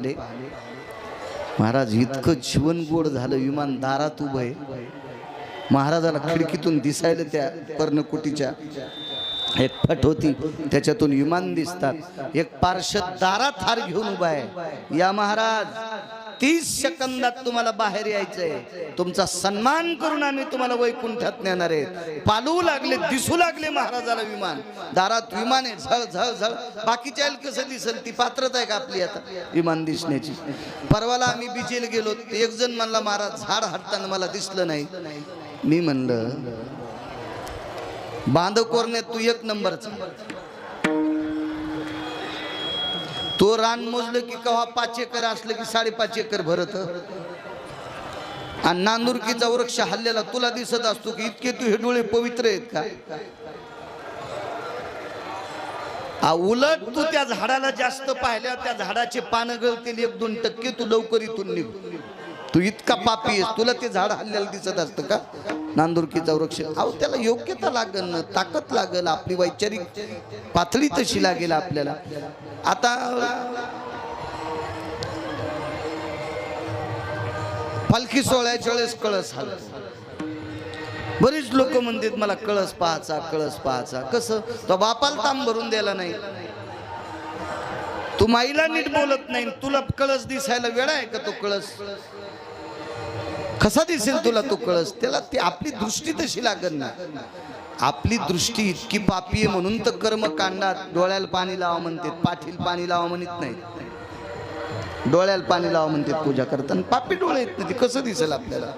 आले महाराज इतकं जीवन गोड झालं विमान दारात उभं आहे. महाराजाला खिडकीतून दिसायला त्या पर्णकुटीच्या एक फट होती. त्याच्यातून विमान दिसतात. एक पार्श्व दारात हार घेऊन उभा आहे. या महाराज तीस सेकंदात तुम्हाला बाहेर यायचंय. तुमचा सन्मान करून आम्ही तुम्हाला वैकुंठात नेणार आहे. पालवू लागले दिसू लागले महाराजाला विमान. दारात विमान आहे झळ झळ झळ. बाकीच्या कसं दिसेल? ती पात्रता आहे का आपली आता? विमान दिसण्याची. परवाला आम्ही बिचेल गेलो. एक जण म्हणला महाराज झाड हटताना मला दिसलं नाही. मी म्हणलं बांधव कोरण्यात तू एक नंबरचा. तो रान मोजलं की केव्हा पाच एकर असलं की साडेपाच एकर भरत. आणि नांदुरकीचा वृक्ष हल्लेला तुला दिसत असतो की इतके तू हे डोळे पवित्र आहेत का? आ, उलट तू त्या झाडाला जास्त पाहिल्या त्या झाडाचे पानं गळतील एक दोन टक्के तू लवकर इथून निघ. तू इतका पापी आहेस तुला ते झाड हल्ल्याला दिसत असतं का? नांदुरकीचा वृक्ष अहो त्याला योग्यता लागल ना ताकद लागल आपली वैचारिक पातळी तशी लागेल आपल्याला. आता पालखी सोहळ्याच्या वेळेस कळस हलतो. बरीच लोक म्हणतात मला कळस पाहायचा कळस पाहायचा. कसं? तो बापाला ताम भरून द्यायला नाही. तू माईला नीट बोलत नाही तुला कळस दिसायला वेळा आहे का तो कळस? कसा दिसेल तुला तो कळस? त्याला ती आपली दृष्टी तशी लागत ना आपली दृष्टी इतकी पापी आहे म्हणून तर कर्म कांडात डोळ्याला पाणी लावा म्हणतात पाठील पाणी लावा म्हणत नाही. डोळ्याला पाणी लावा म्हणतात पूजा करताना. पापी डोळे आहेत ना ते कसं दिसेल आपल्याला?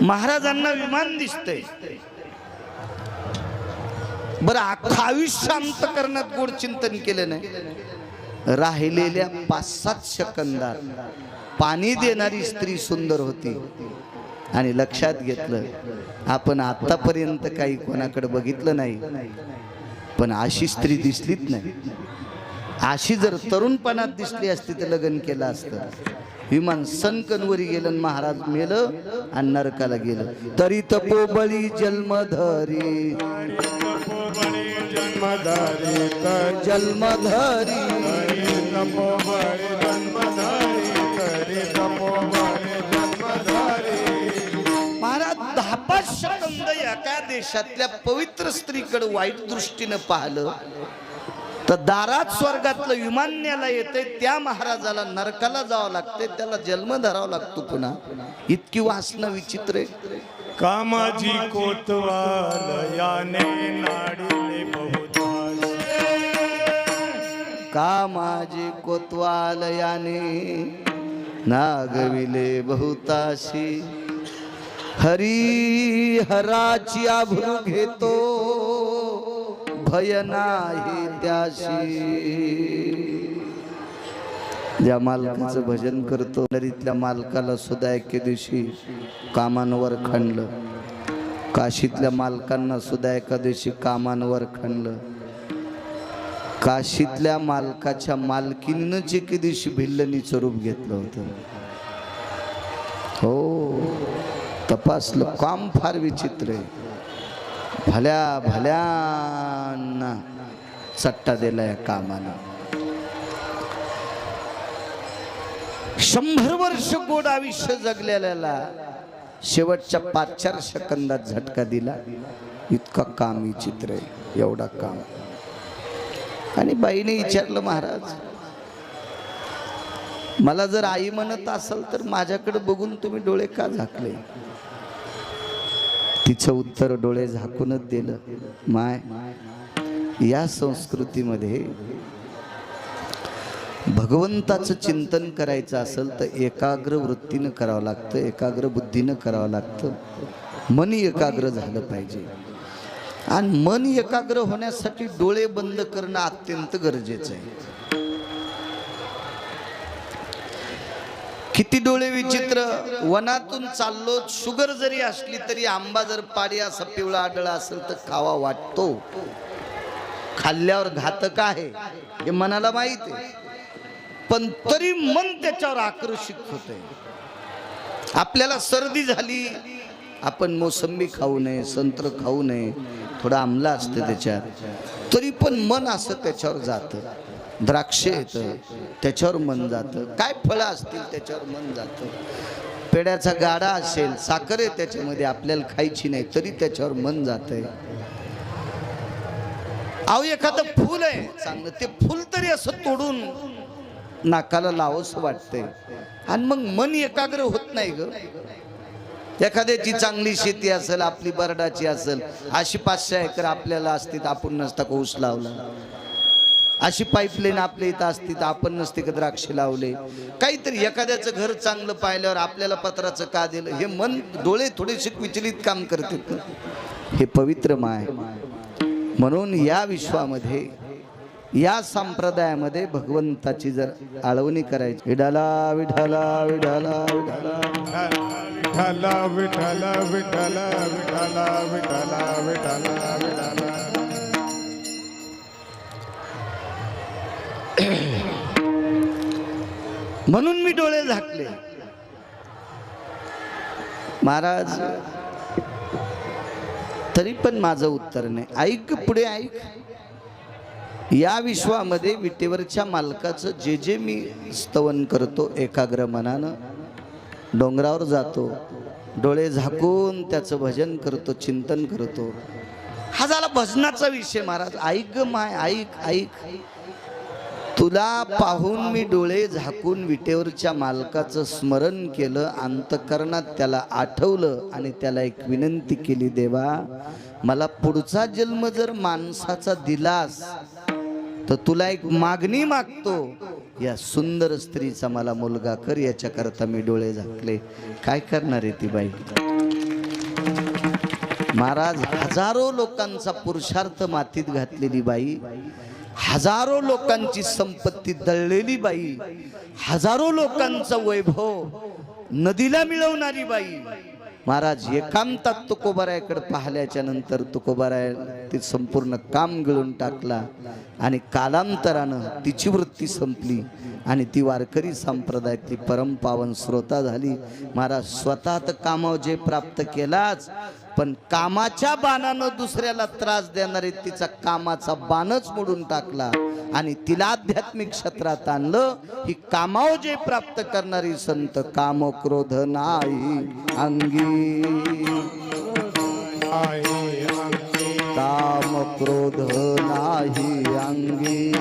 महाराजांना विमान दिसतंय. बरं अख्खं आयुष्य अंत करण्यात गोड चिंतन केलं नाही. राहिलेल्या पाच सात सेकंदात पाणी देणारी स्त्री सुंदर होती. आणि लक्षात घेतलं आपण आतापर्यंत काही कोणाकडे बघितलं नाही पण अशी स्त्री दिसलीच नाही. अशी जर तरुणपणात दिसली असती तर लग्न केलं असतं. विमान सनकनवरी गेलं महाराज मेलं आणि नरकाला गेलं. तरी तपोबळी जन्मधरी. जन्मधरी. तपोबळी जन्मधारी तरी तपोबळी जन्मधारी. महाराज दहा पाच सेकंद एका देशातल्या पवित्र स्त्रीकडे वाईट दृष्टीनं पाहिलं तर दारात स्वर्गातलं विमान न्यायला येते त्या महाराजाला नरकाला जावं लागते त्याला जन्म धरावा लागतो पुन्हा. इतकी वासना विचित्र आहे. कामाजी कोतवाल याने नाडिले बहुतास का माझे कोतवाल याने नागविले बहुताशी? हरी हराची आभरू घेतो भय नाही त्याशी. ज्या मालकाचं भजन करतो नरीतल्या मालकाला सुद्धा एके दिवशी कामांवर खणलं. काशीतल्या मालकांना सुद्धा एका दिवशी कामांवर खणलं. काशीतल्या मालकाच्या मालकीनं जे के दिवशी भिल्लनीचं रूप घेतलं होतं. हो तपासलं काम फार विचित्र आहे. भल्या भल्यांना सट्टा दिला या कामानं. शंभर वर्ष गोड आयुष्य जगलेल्याला शेवटच्या पाच चार सेकंदात झटका दिला. इतका काम विचित्र आहे एवढा काम. आणि बाईने विचारलं महाराज मला जर आई म्हणत असाल तर माझ्याकडे बघून तुम्ही डोळे का झाकले? तिचं उत्तर डोळे झाकूनच दिलं. माय या संस्कृतीमध्ये भगवंताचं चिंतन करायचं असेल तर एकाग्र वृत्तीनं करावं लागतं एकाग्र बुद्धीनं करावं लागतं. मन एकाग्र झालं पाहिजे. आणि मन एकाग्र होण्यासाठी डोळे बंद करणं अत्यंत गरजेचं आहे. किती डोळे विचित्र वनातून चाललो शुगर जरी असली तरी आंबा जर पाडी असा पिवळा आढळा असेल तर खावा वाटतो. खाल्ल्यावर घातक आहे हे मनाला माहीत आहे. पण तरी मन त्याच्यावर आकर्षित होते आपल्याला सर्दी झाली आपण मोसंबी खाऊ नये संत्र खाऊ नये थोडं आमला असतं त्याच्यात. तरी पण मन असं त्याच्यावर जातं. द्राक्ष येतं त्याच्यावर मन जातं. काय फळं असतील त्याच्यावर मन जातं. पेड्याचा गाडा असेल साखर आहे त्याच्यामध्ये आपल्याला खायची नाही तरी त्याच्यावर मन जातंय. अहो एखादं फुल आहे चांगलं. ते फुल तरी असं तोडून नाकाला लावस वाटतंय. आणि मग मन एकाग्र होत नाही ग. एखाद्याची चांगली शेती असेल आपली बरडाची असेल अशी पाचशे एकर आपल्याला असती तर आपण नसता का लावला? अशी पाईपलाईन आपल्या इथं असती तर आपण नसते का द्राक्ष लावले? काहीतरी एखाद्याचं घर चांगलं पाहिल्यावर आपल्याला पत्राचं का दिलं? हे मन डोळे थोडेसे विचलित काम करतात हे पवित्र माय. म्हणून या विश्वामध्ये या संप्रदायामध्ये भगवंताची जर आळवणी करायची. विठाला विठाला विठाला विठाला विठ्ठला विठ्ठला विठ्ठला विठ्ठला विठ्ठला विठ्ठला. म्हणून मी डोळे झाकले. महाराज तरी पण माझं उत्तर नाही. ऐक पुढे ऐक. या विश्वामध्ये विटेवरच्या मालकाचं जे जे मी स्तवन करतो एकाग्र मनानं डोंगरावर जातो डोळे झाकून त्याचं भजन करतो चिंतन करतो. हा झाला भजनाचा विषय महाराज. ऐक ग माय ऐक ऐक. तुला पाहून मी डोळे झाकून विटेवरच्या मालकाचं स्मरण केलं अंतकरणात त्याला आठवलं आणि त्याला एक विनंती केली देवा मला पुढचा जन्म जर माणसाचा दिलास तर तुला एक मागणी मागतो. या सुंदर स्त्रीचा मला मुलगा कर याच्याकरता मी डोळे झाकले. काय करणार आहे ती बाई? महाराज हजारो लोकांचा पुरुषार्थ मातीत घातलेली बाई हजारो लोकांची संपत्ती दळलेली बाई हजारो लोकांचा वैभव नदीला मिळवणारी बाई महाराज एकांतात तुकोबारायाकडे पाहिल्याच्या नंतर तुकोबाराय ते संपूर्ण काम गिळून टाकला आणि कालांतरानं तिची वृत्ती संपली आणि ती वारकरी संप्रदायातली परमपावन श्रोता झाली. महाराज स्वतः तर कामावर जे प्राप्त केलाच पण कामाच्या बाणानं दुसऱ्याला त्रास देणारे तिचा कामाचा बाणच मोडून टाकला आणि तिला आध्यात्मिक क्षेत्रात आणलं. ही कामाव जे प्राप्त करणारी संत काम क्रोध नाही. अंगी. काम क्रोध नाही. अंगी.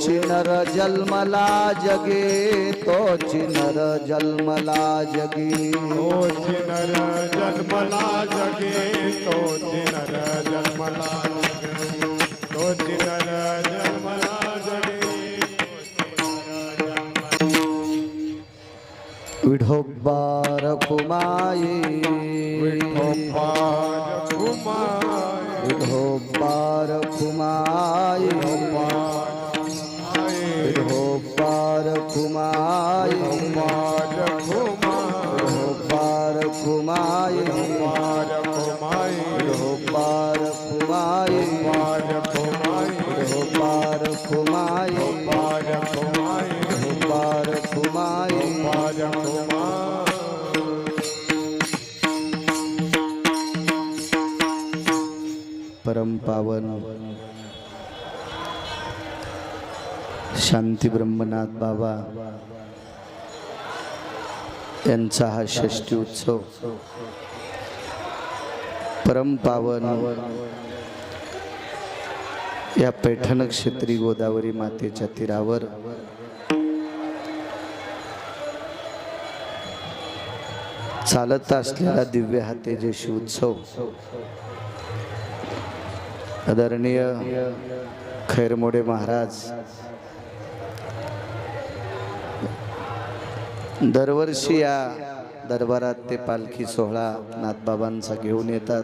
चिनर जलमला जगे तो चिनर जलमला जगे। तो चिनर जन्मला जगे तो चिनर जन्मला जगे। तो चिनर जन्मला जगे। विढोबार कुमाये विठोबार कुमार। विढोबार कुमाये पावन. शांती ब्रह्मनाथ बाबा. यांचा हा षष्टी उत्सव. परम पावन. या पैठण क्षेत्री गोदावरी मातेच्या तीरावर. चालत असलेला दिव्य हा तेजस्वी उत्सव. आदरणीय खैरमोडे महाराज दरवर्षी या दरबारात ते पालखी सोहळा नाथबाबांचा घेऊन येतात.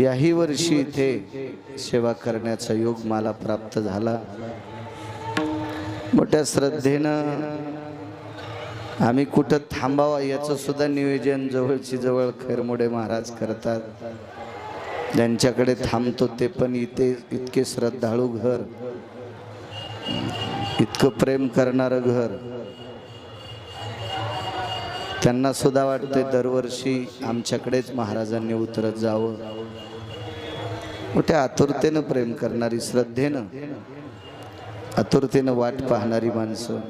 याही वर्षी इथे सेवा करण्याचा योग मला प्राप्त झाला. मोठ्या श्रद्धेनं आम्ही कुठं थांबावं याचं सुद्धा नियोजन जवळची जवळ खैरमोडे महाराज करतात. ज्यांच्याकडे थांबतो ते पण इथे इतके श्रद्धाळू घर. इतकं प्रेम करणारं घर. त्यांना सुद्धा वाटते दरवर्षी आमच्याकडेच महाराजांनी उतरत जावं. मोठ्या आतुरतेनं प्रेम करणारी श्रद्धेनं आतुरतेनं वाट पाहणारी माणसं.